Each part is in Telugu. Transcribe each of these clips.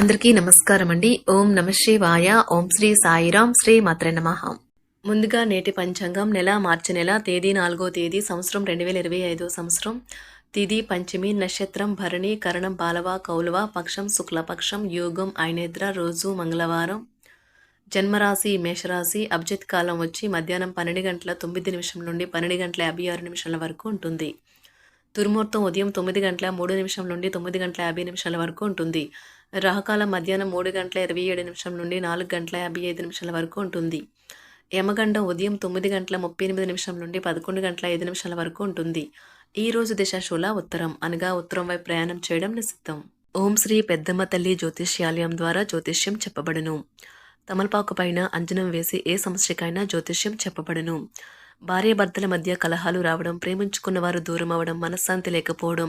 అందరికీ నమస్కారం అండి. ఓం నమ శివాయ. ఓం శ్రీ సాయిరాం శ్రీ మాత్ర నమ. ముందుగా నేటి పంచాంగం నెల మార్చి నెల తేదీ నాలుగో తేదీ సంవత్సరం రెండు వేల ఇరవై ఐదో సంవత్సరం. తిది పంచమి నక్షత్రం భరణి కరణం బాలవ కౌలవ పక్షం శుక్లపక్షం యోగం ఐనేద్ర రోజు మంగళవారం. జన్మరాశి మేషరాశి అబ్జిత్ కాలం వచ్చి మధ్యాహ్నం పన్నెండు గంటల తొమ్మిది నిమిషం నుండి పన్నెండు గంటల యాభై ఆరు నిమిషాల వరకు ఉంటుంది. దుర్ముహూర్తం ఉదయం తొమ్మిది గంటల మూడు నిమిషం నుండి తొమ్మిది గంటల యాభై నిమిషాల వరకు ఉంటుంది. రాహకాలం మధ్యాహ్నం మూడు గంటల ఇరవై ఏడు నిమిషం నుండి నాలుగు గంటల యాభై ఐదు నిమిషాల వరకు ఉంటుంది. యమగండం ఉదయం తొమ్మిది గంటల ముప్పై ఎనిమిది నిమిషం నుండి పదకొండు గంటల ఐదు నిమిషాల వరకు ఉంటుంది. ఈ రోజు దిశాశూల ఉత్తరం అనగా ఉత్తరం వైపు ప్రయాణం చేయడం నిశ్చితం. ఓం శ్రీ పెద్దమ్మ తల్లి జ్యోతిష్యాలయం ద్వారా జ్యోతిష్యం చెప్పబడును. తమలపాకు పైన అంజనం వేసి ఏ సమస్యకైనా జ్యోతిష్యం చెప్పబడును. భార్యాభర్తల మధ్య కలహాలు రావడం ప్రేమించుకున్న వారు దూరం అవడం మనశ్శాంతి లేకపోవడం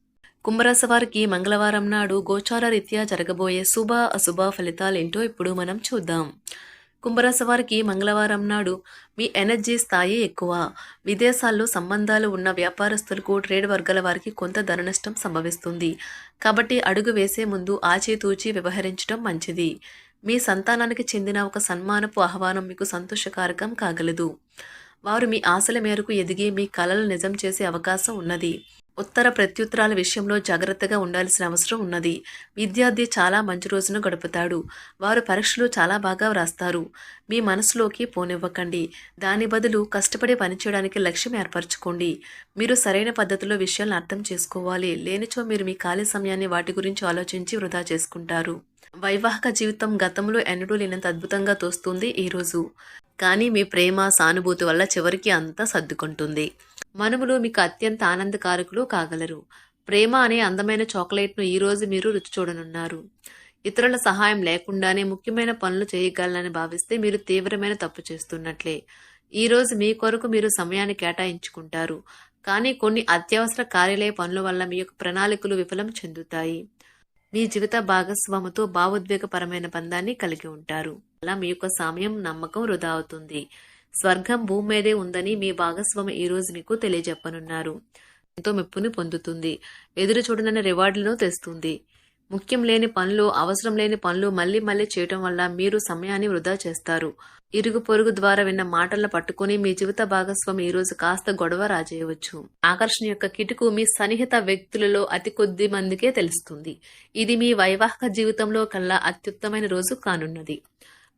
కుంభరాశి వారికి మంగళవారం నాడు గోచార రీత్యా జరగబోయే శుభ అశుభ ఫలితాలేంటో ఇప్పుడు మనం చూద్దాం. కుంభరాశి వారికి మంగళవారం నాడు మీ ఎనర్జీ స్థాయి ఎక్కువ. విదేశాల్లో సంబంధాలు ఉన్న వ్యాపారస్తులకు ట్రేడ్ వర్గాల వారికి కొంత ధన నష్టం సంభవిస్తుంది. కాబట్టి అడుగు వేసే ముందు ఆచితూచి వ్యవహరించడం మంచిది. మీ సంతానానికి చెందిన ఒక సన్మానపు ఆహ్వానం మీకు సంతోషకారకం కాగలదు. వారు మీ ఆశల మేరకు ఎదిగి మీ కలలు నిజం చేసే అవకాశం ఉన్నది. ఉత్తర ప్రత్యుత్తరాల విషయంలో జాగ్రత్తగా ఉండాల్సిన అవసరం ఉన్నది. విద్యార్థి చాలా మంచి రోజును గడుపుతాడు. వారు పరీక్షలు చాలా బాగా వ్రాస్తారు. మీ మనసులోకి పోనివ్వకండి. దాని బదులు కష్టపడి పనిచేయడానికి లక్ష్యం ఏర్పరచుకోండి. మీరు సరైన పద్ధతిలో విషయాలను అర్థం చేసుకోవాలి. లేనిచో మీరు మీ ఖాళీ సమయాన్ని వాటి గురించి ఆలోచించి వృధా చేసుకుంటారు. వైవాహిక జీవితం గతంలో ఎన్నడూ లేనంత అద్భుతంగా తోస్తుంది ఈరోజు కానీ మీ ప్రేమ సానుభూతి వల్ల చివరికి అంతా సర్దుకుంటుంది. మనుములు మీకు అత్యంత ఆనందకారకులు కాగలరు. ప్రేమ అనే అందమైన చాక్లెట్ను ఈరోజు మీరు రుచి చూడనున్నారు. ఇతరుల సహాయం లేకుండానే ముఖ్యమైన పనులు చేయగలనని భావిస్తే మీరు తీవ్రమైన తప్పు చేస్తున్నట్లే. ఈ రోజు మీ కొరకు మీరు సమయాన్ని కేటాయించుకుంటారు. కానీ కొన్ని అత్యవసర కార్యాలయ పనుల వల్ల మీ యొక్క ప్రణాళికలు విఫలం చెందుతాయి. మీ జీవిత భాగస్వామితో భావోద్వేగపరమైన బంధాన్ని కలిగి ఉంటారు. అలా మీ యొక్క సమయం నమ్మకం వృధా అవుతుంది. స్వర్గం భూమి మీదే ఉందని మీ భాగస్వామి ఈ రోజు మీకు తెలియజెప్పనున్నారు. ఎంతో మెప్పుని పొందుతుంది. ఎదురు చూడనన్న రివార్డులను తెస్తుంది. ముఖ్యం లేని పనులు అవసరం లేని పనులు మళ్ళీ మళ్ళీ చేయటం వల్ల మీరు సమయాన్ని వృధా చేస్తారు. ఇరుగు పొరుగు ద్వారా విన్న మాటలను పట్టుకుని మీ జీవిత భాగస్వామి ఈ రోజు కాస్త గొడవ రాజేయవచ్చు. ఆకర్షణ యొక్క కిటుకు మీ సన్నిహిత వ్యక్తులలో అతి కొద్ది మందికే తెలుస్తుంది. ఇది మీ వైవాహిక జీవితంలో కల్లా అత్యుత్తమైన రోజు కానున్నది.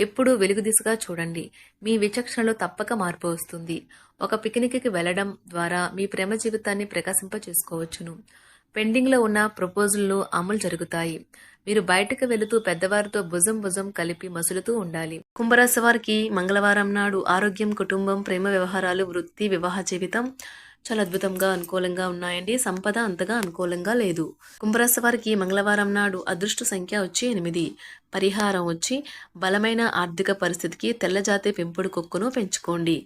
ఎప్పుడూ వెలుగు దిశగా చూడండి. మీ విచక్షణలో తప్పక మార్పు వస్తుంది. ఒక పిక్నిక్కి వెళ్ళడం ద్వారా మీ ప్రేమ జీవితాన్ని ప్రకాశింప చేసుకోవచ్చును పెండింగ్లో ఉన్న ప్రపోజల్లు అమలు జరుగుతాయి. మీరు బయటకు వెళుతూ పెద్దవారితో భుజం భుజం కలిపి మసులుతూ ఉండాలి. కుంభరాశి వారికి మంగళవారం నాడు ఆరోగ్యం కుటుంబం ప్రేమ వ్యవహారాలు వృత్తి వివాహ జీవితం చాలా అద్భుతంగా అనుకూలంగా ఉన్నాయండి. సంపద అంతగా అనుకూలంగా లేదు. కుంభరాశి వారికి మంగళవారం నాడు అదృష్ట సంఖ్య వచ్చి ఎనిమిది. పరిహారం వచ్చి బలమైన ఆర్థిక పరిస్థితికి తెల్లజాతి పెంపుడు కుక్కును పెంచుకోండి.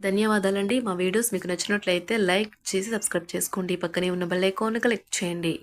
ధన్యవాదాలండి. మా వీడియోస్ మీకు నచ్చినట్లయితే లైక్ చేసి సబ్స్క్రైబ్ చేసుకోండి. పక్కనే ఉన్న బెల్ ఐకాన్ క్లిక్ చేయండి.